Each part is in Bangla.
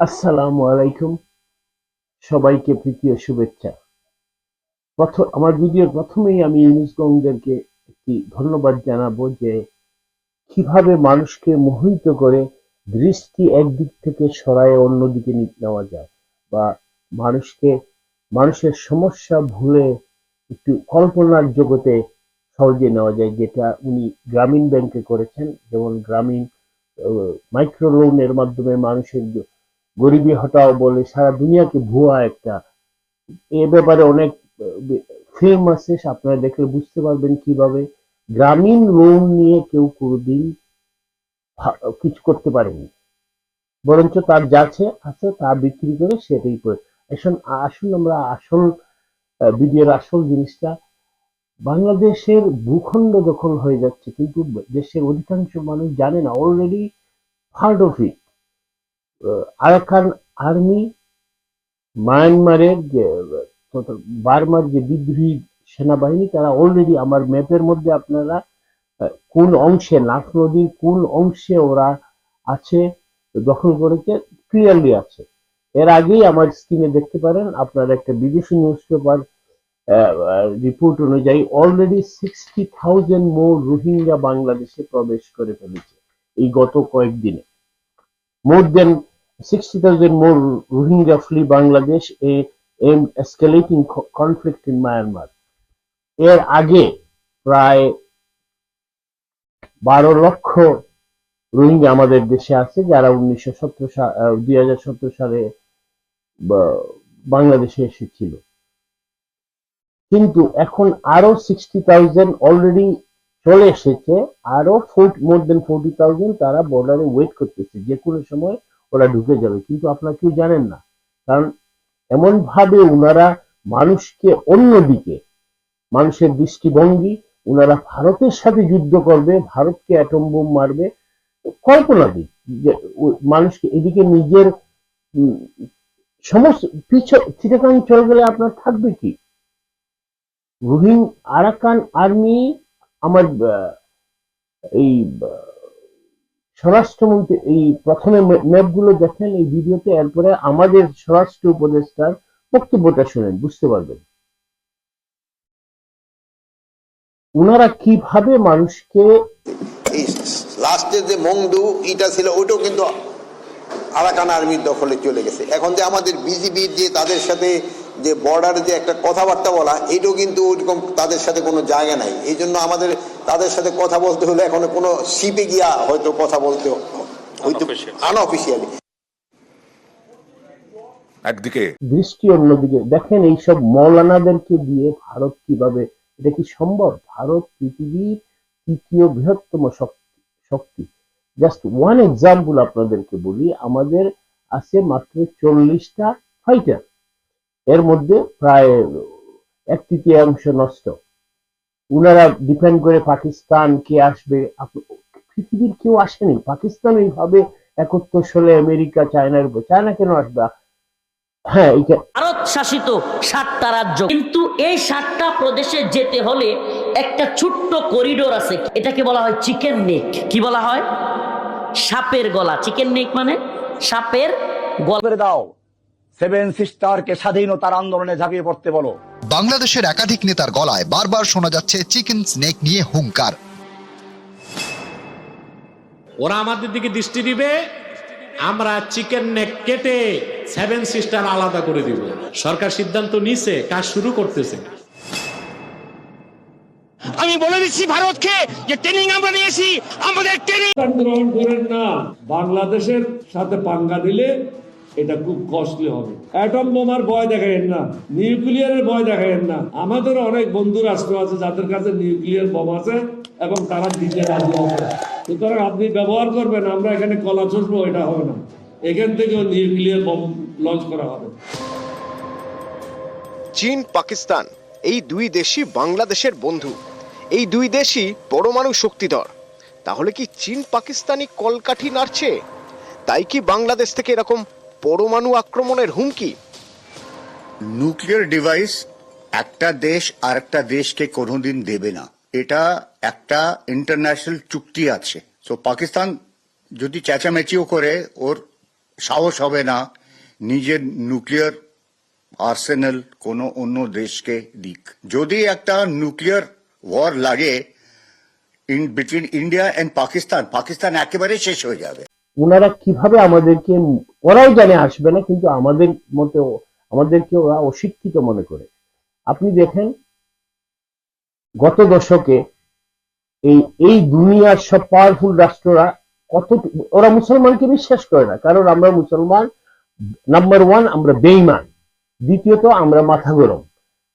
আসসালামু আলাইকুম। সবাইকে প্রীতীয় শুভেচ্ছা। প্রথম আমার ভিডিওর প্রথমেই আমি ইউনুসগঞ্জদেরকে একটি ধন্যবাদ জানাব যে, কীভাবে মানুষকে মোহিত করে দৃষ্টি একদিক থেকে সরায় অন্যদিকে নেওয়া যায় বা মানুষকে মানুষের সমস্যা ভুলে একটু কল্পনার জগতে সহজে নেওয়া যায়, যেটা উনি গ্রামীণ ব্যাংকে করেছেন। যেমন গ্রামীণ মাইক্রো লোনের মাধ্যমে মানুষের গরিবী হটাও বলে সারা দুনিয়াকে ভুয়া একটা। এ ব্যাপারে অনেক ফিল্ম আছে, আপনারা দেখলে বুঝতে পারবেন কীভাবে। গ্রামীণ লোন নিয়ে কেউ কোনোদিন কিছু করতে পারেনি। বরঞ্চ তার যাচ্ছে আছে তা বিক্রি করে সেটাই করে। এখন আসুন আমরা আসল ভিডিওর আসল জিনিসটা। বাংলাদেশের ভূখণ্ড দখল হয়ে যাচ্ছে, কিন্তু দেশের অধিকাংশ মানুষ জানে না already part of it Arakan army, মায়ানমারের যে বার্মার যে বিদ্রোহী সেনাবাহিনী, তারা অলরেডি আমার ম্যাপের মধ্যে আপনারা কোন অংশে নাফ নদীর কোন অংশে ওরা আছে, দখল করেছে ক্লিয়ারলি আছে। এর আগেই আমার স্ক্রিনে দেখতে পারেন, আপনারা একটা বিদেশি নিউজ পেপার রিপোর্ট অনুযায়ী already sixty thousand more Rohingya বাংলাদেশে প্রবেশ করে ফেলেছে, এই গত কয়েকদিনে। More than 60,000 more Rohingya flee Bangladesh aimed escalating co- conflict in Myanmar. এর আগে প্রায় বারো লক্ষ রোহিঙ্গা আমাদের দেশে আছে যারা উনিশশো সত্তর দুই হাজার সত্তর সালে বাংলাদেশে এসেছিল কিন্তু এখন আরও সিক্সটি থাউজেন্ড অলরেডি চলে এসেছে আরও মোর দেন ফোরটি থাউজেন্ড তারা বর্ডারে ওয়েট করতেছে। যে কোনো সময় ওরা ঢুকে যাবে। কিন্তু আপনারা কেউ জানেন না। কারণ এমন ভাবে ওনারা মানুষকে অন্যদিকে, মানুষের দৃষ্টিভঙ্গি ওনারা ভারতের সাথে যুদ্ধ করবে, ভারতকে অ্যাটম বোম মারবে, কল্পনা দিক যে মানুষকে এদিকে নিজের সমস্ত পিছ চিটাকাং চলে গেলে আপনার থাকবে কি? রোহিং আরাকান আর্মি আমার এই স্বরাষ্ট্রমন্ত্রী, এই প্রথমে ম্যাপগুলো দেখেন এই ভিডিওতে, এরপরে আমাদের স্বরাষ্ট্র উপদেষ্টার বক্তব্যটা শুনেন, বুঝতে পারবেন। ওনারা কীভাবে মানুষকে এই লাস্টের যে মংদু ইটা ছিল, ওইটাও কিন্তু আরাকান আর্মির দখলে চলে গেছে। এখন যে আমাদের বিজিবির যে তাদের সাথে যে বর্ডারে যে একটা কথাবার্তা বলা এটাও কিন্তু ওইরকম তাদের সাথে কোনো জায়গা নাই। এই জন্য আমাদের তাদের সাথে কথা বলতে হলে এখন কোনো শিপে গিয়া হয়তো কথা বলতে হয়তো আনঅফিসিয়ালি একদিকে দৃষ্টি অন্যদিকে। দেখেন এইসব মৌলানাদেরকে দিয়ে ভারত কীভাবে এটা কি সম্ভব? ভারত পৃথিবীর তৃতীয় বৃহত্তম শক্তি শক্তি। জাস্ট ওয়ান এক্সাম্পল আপনাদেরকে বলি আমাদের আছে মাত্র চল্লিশটা ফাইটার এর মধ্যে প্রায় এক তৃতীয়াংশ নষ্ট। উনারা ডিপেন্ড করে পাকিস্তান কে আসবে পৃথিবীর কেউ আসেনি। পাকিস্তান এইভাবে একত্র সালে আমেরিকা চায়নার উপর চায়না কেন আসবে? হ্যাঁ ভারত শাসিত সাতটা রাজ্য। কিন্তু এই সাতটা প্রদেশে যেতে হলে একটা ছোট্ট করিডোর আছে। এটাকে বলা হয় চিকেন নেক। কি বলা হয়? সাপের গলা। চিকেন নেক মানে? সাপের গলা। দাও। সেভেন সিস্টারকে স্বাধীনতার আন্দোলনে ঝাঁপিয়ে পড়তে বলো। বাংলাদেশের একাধিক নেতার গলায় বারবার শোনা যাচ্ছে চিকেন স্নেক নিয়ে হুঙ্কার। ওরা আমাদের দিকে দৃষ্টি দিবে আমরা চিকেন নেক কেটে সেভেন সিস্টার আলাদা করে দিব। সরকার সিদ্ধান্ত নিছে কাজ শুরু করতেছে। আমি বলে দিচ্ছি ভারতকে যে ট্রেনিং আমরা নিয়েছি আমাদের ট্রেনিং গ্রহণ করেন না। বাংলাদেশের সাথে পাঙ্গা দিলে এটা খুব কস্টলি হবে। অ্যাটম বোমার ভয় দেখায়েন না নিউক্লিয়ারের ভয় দেখায়েন না। আমাদের অনেক বন্ধু রাষ্ট্র আছে, যাদের কাছে নিউক্লিয়ার বোম আছে এবং তারা দিতে রাজি আছে। সুতরাং আপনি ব্যবহার করবেন, আমরা এখানে কলা চষবো এটা হবে না। এখান থেকেও নিউক্লিয়ার বোম লঞ্চ করা হবে। চীন, পাকিস্তান, এই দুই দেশই বাংলাদেশের বন্ধু। এই দুই দেশই পরমাণু শক্তিধর। তাহলে কি চীন পাকিস্তানি কলকাঠি নাড়ছে? তাই কি বাংলাদেশ থেকে এরকম পরমাণু আক্রমণের হুমকি? নিউক্লিয়ার ডিভাইস একটা দেশ আর একটা দেশকে কোনোদিন দেবে না। এটা একটা ইন্টারন্যাশনাল চুক্তি আছে। তো পাকিস্তান যদি চেঁচামেচিও করে, ওর সাহস হবে না নিজের নিউক্লিয়ার আর্সেনাল কোনো অন্য দেশকে দিক। যদি একটা নিউক্লিয়ার ওয়ার লাগে in between India and Pakistan Pakistan একেবারে শেষ হয়ে যাবে। ওনারা কীভাবে আমাদেরকে, ওরাও জানে আসবে না, কিন্তু আমাদের মতে, আমাদেরকে ওরা অশিক্ষিত মনে করে। আপনি দেখেন, গত দশকে এই এই দুনিয়ার সব পাওয়ারফুল রাষ্ট্ররা কত, ওরা মুসলমানকে বিশ্বাস করে না, কারণ আমরা মুসলমান নাম্বার ওয়ান আমরা বেইমান দ্বিতীয়ত, আমরা মাথা গরম।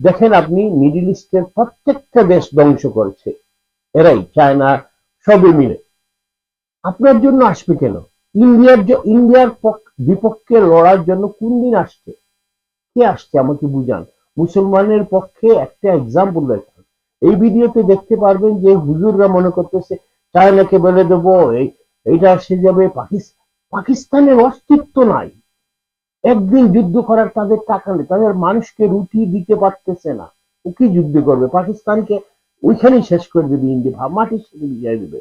দেখেন আপনি, মিডিল ইস্টের প্রত্যেকটা দেশ ধ্বংস করেছে। এরাই, চায়না সবে মিলে। আপনার জন্য আসবে কেন? ইন্ডিয়ার ইন্ডিয়ার পক- বিপক্ষে লড়ার জন্য কোন দিন আসছে? কে আসছে আমাকে বুঝান। মুসলমানের পক্ষে একটা এক্সাম্পল দেখান। এই ভিডিওতে দেখতে পারবেন যে হুজুররা মনে করতেছে, চায়নাকে বলে দেবো, এই, এইটা আসে যাবে পাকিস্তান পাকিস্তানের অস্তিত্ব নাই। একদিন যুদ্ধ করার তাদের টাকা নেই। তাদের মানুষকে রুটি দিতে পারতেছে না। ও কি যুদ্ধ করবে? পাকিস্তানকে ওইখানেই শেষ করে দেবে ইন্ডিয়া, মাটির সাথে বিজয় দেবে।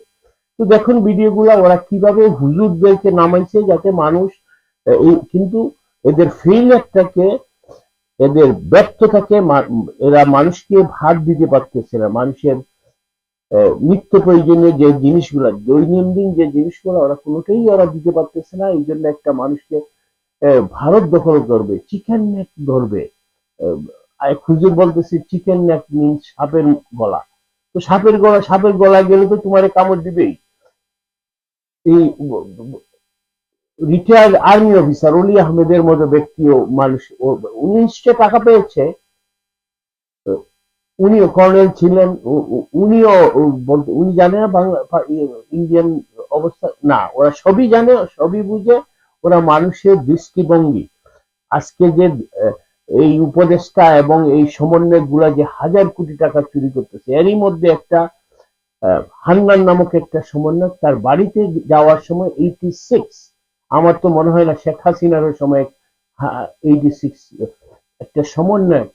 তো দেখুন ভিডিওগুলা ওরা কীভাবে হুজুরদেরকে নামাইছে যাতে মানুষ কিন্তু এদের ফেইলিয়ারটাকে এদের ব্যর্থতাকে এরা মানুষকে ভাত দিতে পারতেছে না। মানুষের নিত্য প্রয়োজনীয় যে জিনিসগুলা দৈনন্দিন যে জিনিসগুলো ওরা কোনোটাই ওরা দিতে পারতেছে না। এই জন্য একটা মানুষকে ভারত দখল করবে চিকেন নেক ধরবে। আহ, আর খুঁজে বলতেছে চিকেন নেক মিন সাপের গলা। তো সাপের গলা সাপের গলা গেলে তো তোমার কামড় দিবেই। এই রিটায়ার্ড আর্মি অফিসার অলি আহমেদের মতো ব্যক্তিও মানুষ উনি নিশ্চয় টাকা পেয়েছে। উনিও কর্নেল ছিলেন উনিও বলতে, উনি জানে না বাংলা ইন্ডিয়ান অবস্থা, না, ওরা সবই জানে, সবই বুঝে, ওরা মানুষের দৃষ্টিভঙ্গি। আজকে যে এই উপদেষ্টা এবং এই সমন্বয়গুলা যে হাজার কোটি টাকা চুরি করতেছে, এরই মধ্যে একটা হান্নান নামক একটা সমন্বয় তার বাড়িতে যাওয়ার সময় এইটি সিক্স আমার তো মনে হয় না শেখ হাসিনারও সময় এইটি সিক্স একটা সমন্বয়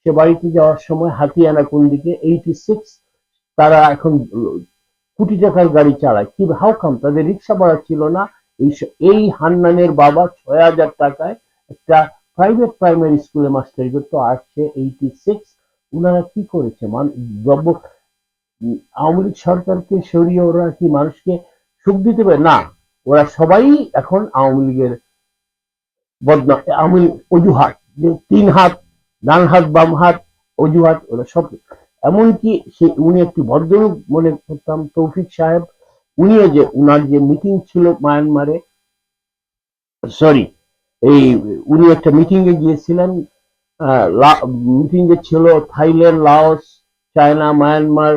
সে বাড়িতে যাওয়ার সময় হাতিয়ানা কোন দিকে এইটি সিক্স তারা এখন কোটি টাকার গাড়ি চালায়। কি হাউ কাম তাদের রিক্সা ভাড়া ছিল না। এই এই হান্নানের বাবা ছয় হাজার টাকায় একটা প্রাইভেট প্রাইমারি স্কুলে মাস্টারি করতো আসছে এইটি সিক্স ওনারা কি করেছে? মান, দ্রব্য আওয়ামী লীগ সরকারকে সরিয়ে ওরা কি মানুষকে সুখ দিতে পারে? না, ওরা সবাই এখন আওয়ামী লীগের বদনা আওয়ামী লীগ অজুহাত তিন হাত, ডান হাত, বাম হাত, অজুহাত, ওরা সব এমনকি সে উনি একটি ভদ্রলোক মনে করতাম, তৌফিক সাহেব, উনিও যে উনার যে মিটিং ছিল মায়ানমারে, সরি, এই উনি একটা মিটিং এ গিয়েছিলেন মিটিং এ ছিল থাইল্যান্ড, লাওস, চায়না, মায়ানমার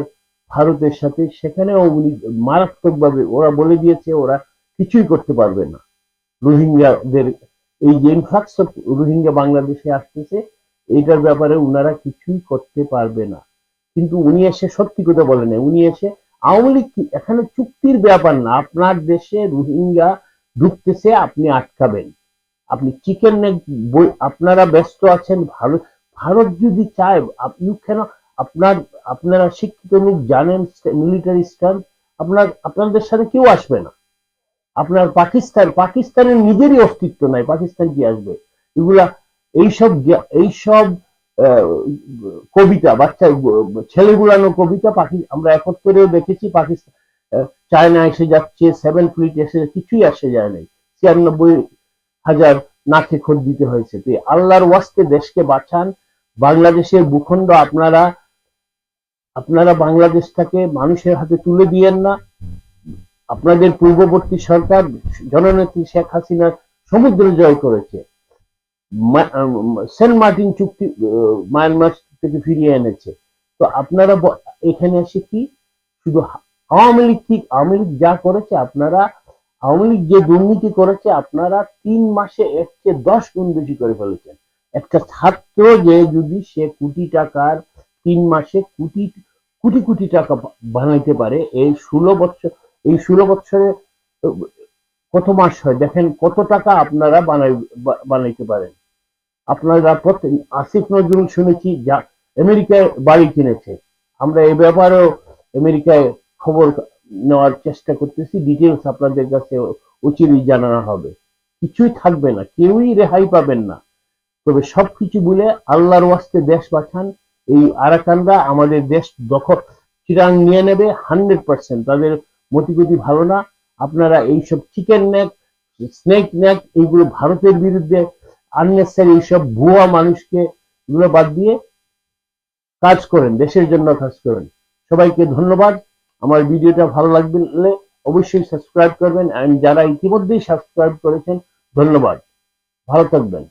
ভারতের সাথে, সেখানেও উনি মারাত্মকভাবে, ওরা বলে দিয়েছে ওরা কিছুই করতে পারবে না। রোহিঙ্গাদের, এই যে ইনফ্লাক্স রোহিঙ্গা বাংলাদেশে আসতেছে এইটার ব্যাপারে উনারা কিছুই করতে পারবে না। কিন্তু উনি এসে সত্যি কথা বলেন উনি এসে, আওয়ামী লীগ কি এখানে চুক্তির ব্যাপার না? আপনার দেশে রোহিঙ্গা ঢুকতেছে, আপনি আটকাবেন। আপনি চিকেন আপনারা ব্যস্ত আছেন ভারত ভারত যদি চায় আপনি কেন আপনার, আপনারা শিক্ষিত লোক জানেন মিলিটারি স্ট্যান্ড আপনার, আপনাদের সাথে কেউ আসবে না। আপনার পাকিস্তান, পাকিস্তানের নিজেরই অস্তিত্ব নাই, পাকিস্তান কি আসবে? এগুলা, এইসব এইসব কবিতা, বাচ্চা, ছেলেগুলানো কবিতা পাকি, আমরা একত্তরেও দেখেছি পাকিস্তান চায়না এসে যাচ্ছে সেভেন ফ্লিট এসে, কিছুই আসে যায় নাই। ছিয়ানব্বই হাজার নাকে খোঁজ দিতে হয়েছে। তো আল্লাহর ওয়াস্তে দেশকে বাঁচান। বাংলাদেশের ভূখণ্ড আপনারা আপনারা বাংলাদেশটাকে মানুষের হাতে তুলে দিয়েন না। আপনাদের পূর্ববর্তী সরকার, জননেত্রী শেখ হাসিনা সমুদ্র জয় করেছে। সেন্ট মার্টিন চুক্তি মায়ানমার থেকে ফিরিয়ে এনেছে। তো আপনারা এখানে এসে কি? শুধু আওয়ামী লীগ ঠিক আওয়ামী লীগ যা করেছে আপনারা, আওয়ামী লীগ যে দুর্নীতি করেছে আপনারা তিন মাসে এর চেয়ে দশ গুণ বেশি করে ফেলেছেন। একটা ছাত্র যে যদি সে কোটি টাকার তিন মাসে কোটি কোটি কোটি টাকা বানাইতে পারে। এই ষোলো বছর, এই ষোলো বছরে কত মাস হয়? দেখেন কত টাকা আপনারা বানাই বানাইতে পারেন। আপনারা প্রত্যেক, আসিফ নজরুল শুনেছি, যা আমেরিকায় বাড়ি কিনেছে। আমরা এ ব্যাপারেও আমেরিকায় খবর নেওয়ার চেষ্টা করতেছি। ডিটেলস আপনাদের কাছে অচিরেই জানানো হবে। কিছুই থাকবে না। কেউই রেহাই পাবেন না। তবে সবকিছু বলে আল্লাহর ওয়াস্তে দেশ বাঁচান। এই আরাকানরা আমাদের দেশ দখল চিরাং নিয়ে নেবে হান্ড্রেড পার্সেন্ট। তাদের মতিগতি ভালো না। আপনারা এইসব চিকেন নেক স্নেক নেক এইগুলো ভারতের বিরুদ্ধে আননেসারি এইসব ভুয়া মানুষকে এগুলো বাদ দিয়ে কাজ করেন, দেশের জন্য কাজ করেন। সবাইকে ধন্যবাদ। আমার ভিডিওটা ভালো লাগলে অবশ্যই সাবস্ক্রাইব করবেন। এন্ড যারা ইতিমধ্যেই সাবস্ক্রাইব করেছেন, ধন্যবাদ। ভালো থাকবেন।